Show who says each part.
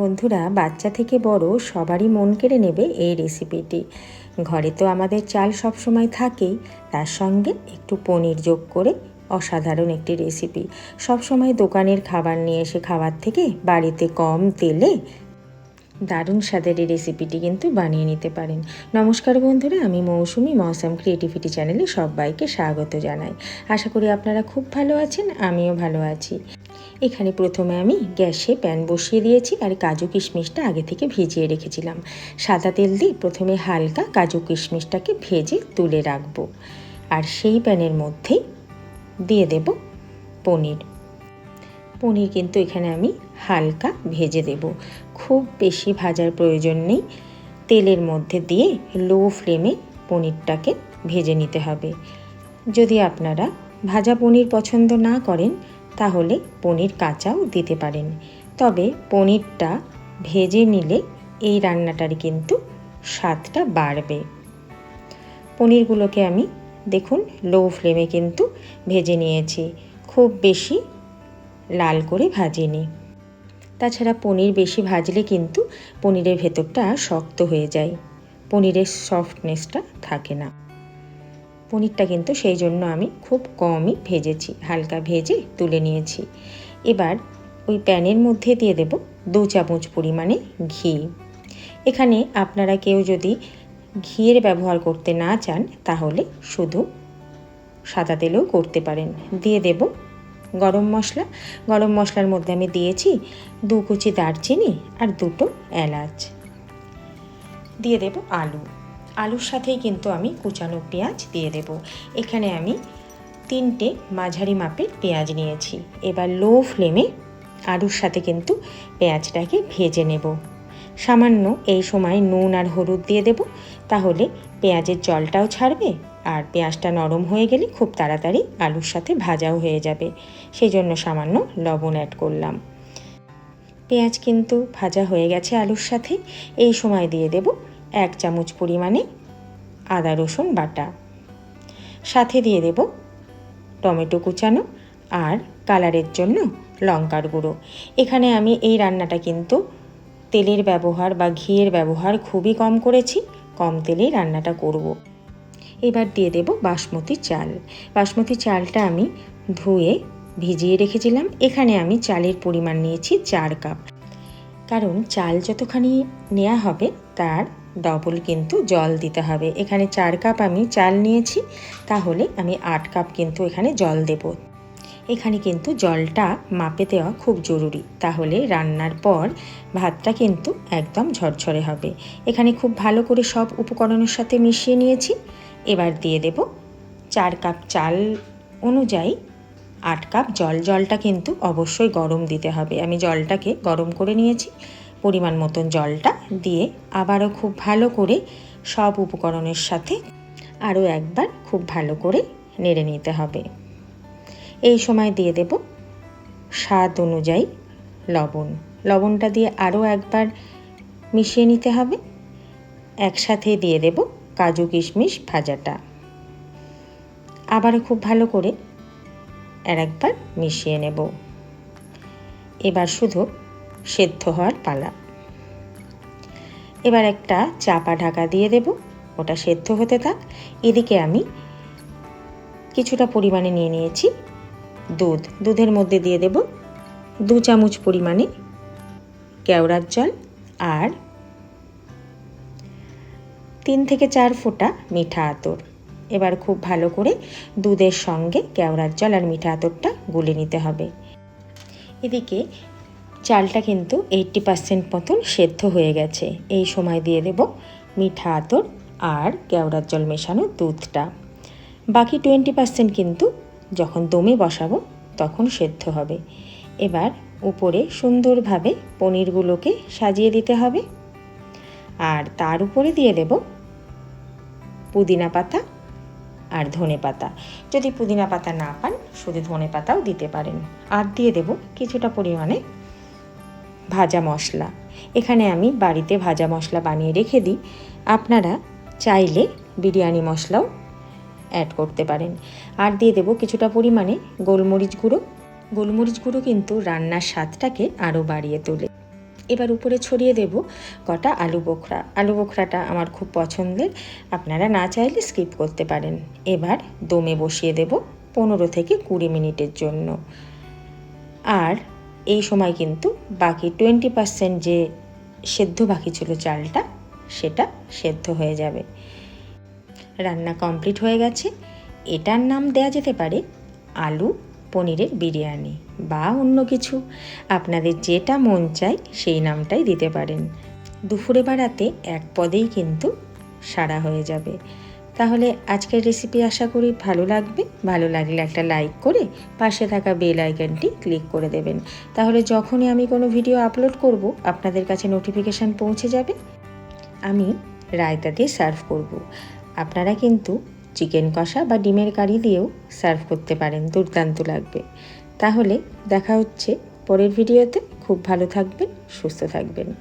Speaker 1: বন্ধুরা, বাচ্চা থেকে বড় সবারই মন কেড়ে নেবে এই রেসিপিটি ঘরে তো আমাদের চাল সবসময় থাকেই, তার সঙ্গে একটু পনির যোগ করে অসাধারণ একটি রেসিপি সবসময় দোকানের খাবার নিয়ে এসে খাবার থেকে বাড়িতে কম তেলে দারুণ স্বাদের এই রেসিপিটি কিন্তু বানিয়ে নিতে পারেন। নমস্কার বন্ধুরা, আমি মৌসুমি মৌসাম ক্রিয়েটিভিটি চ্যানেলে সবাইকে স্বাগত জানাই। আশা করি আপনারা খুব ভালো আছেন, আমিও ভালো আছি। এখানে প্রথমে আমি গ্যাসে প্যান বসিয়ে দিয়েছি আর কাজু কিশমিশটা আগে থেকে ভিজিয়ে রেখেছিলাম। সাদা তেল দিয়ে প্রথমে হালকা কাজু কিশমিশটাকে ভেজে তুলে রাখব। আর সেই প্যানের মধ্যেই দিয়ে দেব পনির। পনির কিন্তু এখানে আমি হালকা ভেজে দেব। খুব বেশি ভাজার প্রয়োজন নেই। তেলের মধ্যে দিয়ে লো ফ্লেমে পনিরটাকে ভেজে নিতে হবে। যদি আপনারা ভাজা পনির পছন্দ না করেন তাহলে পনির কাঁচাও দিতে পারেন। তবে পনিরটা ভেজে নিলে এই রান্নাটার কিন্তু স্বাদটা বাড়বে। পনিরগুলোকে আমি দেখুন লো ফ্লেমে কিন্তু ভেজে নিয়েছি। খুব বেশি লাল করে ভাজিনি। তাছাড়া পনির বেশি ভাজলে কিন্তু পনিরের ভেতরটা শক্ত হয়ে যায়। পনিরের সফটনেসটা থাকে না। পনিরটা কিন্তু সেই জন্য আমি খুব কমই ভেজেছি, হালকা ভেজে তুলে নিয়েছি। এবার ওই প্যানের মধ্যে দিয়ে দেব দু চামচ পরিমাণে ঘি। এখানে আপনারা কেউ যদি ঘিয়ের ব্যবহার করতে না চান, তাহলে শুধু সাদা তেলেও করতে পারেন। দিয়ে দেব গরম মশলা। গরম মশলার মধ্যে আমি দিয়েছি দু কুচি দারচিনি আর দুটো এলাচ। দিয়ে দেব আলু। আলুর সাথেই কিন্তু আমি কুচানো পেঁয়াজ দিয়ে দেব। এখানে আমি তিনটে মাঝারি মাপের পেঁয়াজ নিয়েছি। এবার লো ফ্লেমে আলুর সাথে কিন্তু পেঁয়াজটাকে ভেজে নেব। সামান্য এই সময় নুন আর হলুদ দিয়ে দেব, তাহলে পেঁয়াজের জলটাও ছাড়বে আর পেঁয়াজটা নরম হয়ে গেলে খুব তাড়াতাড়ি আলুর সাথে ভাজাও হয়ে যাবে। সেই জন্য সামান্য লবণ অ্যাড করলাম। পেঁয়াজ কিন্তু ভাজা হয়ে গেছে আলুর সাথে। এই সময় দিয়ে দেব এক চামচ পরিমাণে আদা, রসুন বাটা। সাথে দিয়ে দেব টমেটো কুচানো আর কালারের জন্য লঙ্কার গুঁড়ো। এখানে আমি এই রান্নাটা কিন্তু তেলের ব্যবহার বা ঘিয়ের ব্যবহার খুবই কম করেছি, কম তেলেই রান্নাটা করব। এবার দিয়ে দেব বাসমতি চাল। বাসমতি চালটা আমি ধুয়ে ভিজিয়ে রেখেছিলাম। এখানে আমি চালের পরিমাণ নিয়েছি চার কাপ। কারণ চাল যতখানি নেওয়া হবে তার ডবল কিন্তু জল দিতে হবে। এখানে চার কাপ আমি চাল নিয়েছি, তাহলে আমি আট কাপ কিন্তু এখানে জল দেব। এখানে কিন্তু জলটা মাপে দেওয়া খুব জরুরি। তাহলে রান্নার পর ভাতটা কিন্তু একদম ঝরঝরে হবে। এখানে খুব ভালো করে সব উপকরণের সাথে মিশিয়ে নিয়েছি। এবার দিয়ে দেব চার কাপ চাল অনুযায়ী আট কাপ জল। জলটা কিন্তু অবশ্যই গরম দিতে হবে। আমি জলটাকে গরম করে নিয়েছি। পরিমাণ মতন জলটা দিয়ে আবারও খুব ভালো করে সব উপকরণের সাথে আরও একবার খুব ভালো করে নেড়ে নিতে হবে। এই সময় দিয়ে দেব স্বাদ অনুযায়ী লবণ। লবণটা দিয়ে আরও একবার মিশিয়ে নিতে হবে। একসাথে দিয়ে দেব কাজু কিশমিশ ভাজাটা। আবারও খুব ভালো করে আর একবার মিশিয়ে নেব। এবার শুধু সেদ্ধ হওয়ার পালা। এবার একটা চাপা ঢাকা দিয়ে দেব, ওটা সেদ্ধ হতে থাক। এদিকে আমি কিছুটা পরিমাণে নিয়ে নিয়েছি দুধ। দুধের মধ্যে দিয়ে দেব দু চামচ পরিমাণে কেওড়ার জল আর তিন থেকে চার ফোঁটা মিঠা আতর। এবার খুব ভালো করে দুধের সঙ্গে কেওড়ার জল আর মিঠা আতরটা গুলে নিতে হবে। এদিকে চালটা কিন্তু এইটটি পার্সেন্ট মতন সেদ্ধ হয়ে গেছে। এই সময় দিয়ে দেব মিঠা আতর আর কেওড়ার জল মেশানো দুধটা। বাকি টোয়েন্টি পার্সেন্ট কিন্তু যখন দমে বসাবো তখন সেদ্ধ হবে। এবার উপরে সুন্দরভাবে পনিরগুলোকে সাজিয়ে দিতে হবে। আর তার উপরে দিয়ে দেব পুদিনা পাতা আর ধনে পাতা। যদি পুদিনা পাতা না পান, শুধু ধনে পাতাও দিতে পারেন। আর দিয়ে দেব কিছুটা পরিমাণে ভাজা মশলা। এখানে আমি বাড়িতে ভাজা মশলা বানিয়ে রেখে দিই। আপনারা চাইলে বিরিয়ানি মশলাও অ্যাড করতে পারেন। আর দিয়ে দেবো কিছুটা পরিমাণে গোলমরিচ গুঁড়ো। গোলমরিচ গুঁড়ো কিন্তু রান্নার স্বাদটাকে আরও বাড়িয়ে তোলে। এবার উপরে ছড়িয়ে দেব কটা আলু বোখরা। আলু বোখরাটা আমার খুব পছন্দের। আপনারা না চাইলে স্কিপ করতে পারেন। এবার দমে বসিয়ে দেব পনেরো থেকে কুড়ি মিনিটের জন্য। আর এই সময় কিন্তু বাকি টোয়েন্টি পার্সেন্ট যে সেদ্ধ বাকি ছিল চালটা, সেটা সেদ্ধ হয়ে যাবে। রান্না কমপ্লিট হয়ে গেছে। এটার নাম দেয়া যেতে পারে আলু পনিরের বিরিয়ানি বা অন্য কিছু। আপনাদের যেটা মন চায় সেই নামটাই দিতে পারেন। দুপুরে বেড়াতে এক পদেই কিন্তু সারা হয়ে যাবে। তাহলে আজকের রেসিপি আশা করি ভালো লাগবে। ভালো লাগলে একটা লাইক করে পাশে থাকা বেল আইকনটি ক্লিক করে দেবেন। তাহলে যখনই আমি কোনো ভিডিও আপলোড করব, আপনাদের কাছে নোটিফিকেশান পৌঁছে যাবে। আমি রায়তা দিয়ে সার্ভ করব। আপনারা কিন্তু চিকেন কষা বা ডিমের কারি দিয়েও সার্ভ করতে পারেন, দুর্দান্ত লাগবে। তাহলে দেখা হচ্ছে পরের ভিডিওতে খুব ভালো থাকবেন, সুস্থ থাকবেন।